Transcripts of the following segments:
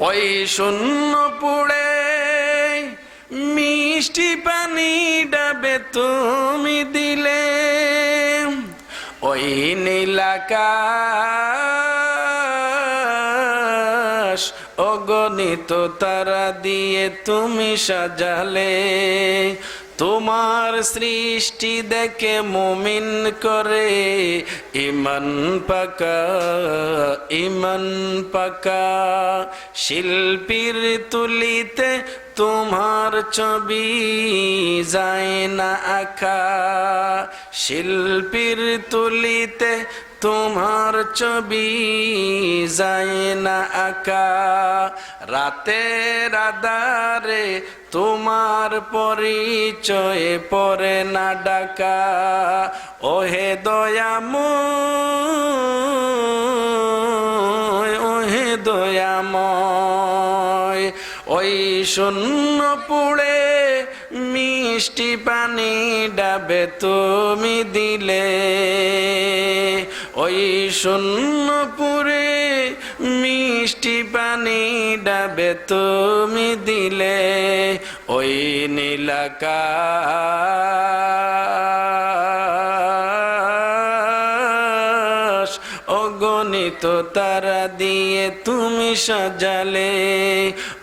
ওই শূন্য পুড়ে মিষ্টি পানি ডাবে তুমি দিলে। ওই নীলাকাশ অগণিত তারা দিয়ে তুমি সাজালে। তোমার সৃষ্টি দেখে মুমিন করে ইমান পাকা ইমান পাকা। শিল্পীর তুলিতে তোমার ছবি যায় না আঁকা। শিল্পীর তুলিতে তোমার ছবি যায় না আঁকা রাতের আধারে তোমার পরিচয় পরে না ডাকা। ওহে দয়াময় ওহে দয়াময়। ওই শূন্য পুড়ে মিষ্টি পানি ডাবে তুমি দিলে। ওই শূন্যপুরে মিষ্টি পানি ডাবে তুমি দিলে ওই নীলাকাশ। অগণিত তারা দিয়ে তুমি সাজালে,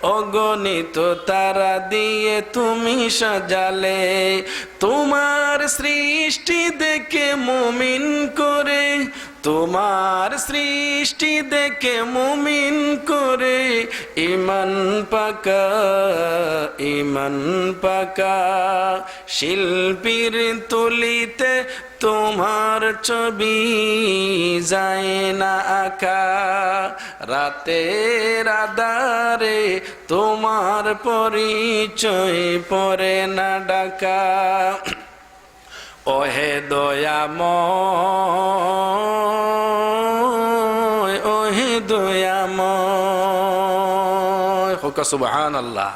অগণিত তারা দিয়ে তুমি সাজালে। তোমার সৃষ্টি দেখে মুমিন করে, তোমার সৃষ্টি দেখে মুমিন করে, ইমান পাকা ইমান পাকা শিল্পীর তুলিতে তোমার ছবি যায় না আঁকা। রাতের আধারে তোমার পরিচয় পরে না ডাকা। ওহে দয়াময় ওহে দয়াময়। হোকা সুবহান আল্লাহ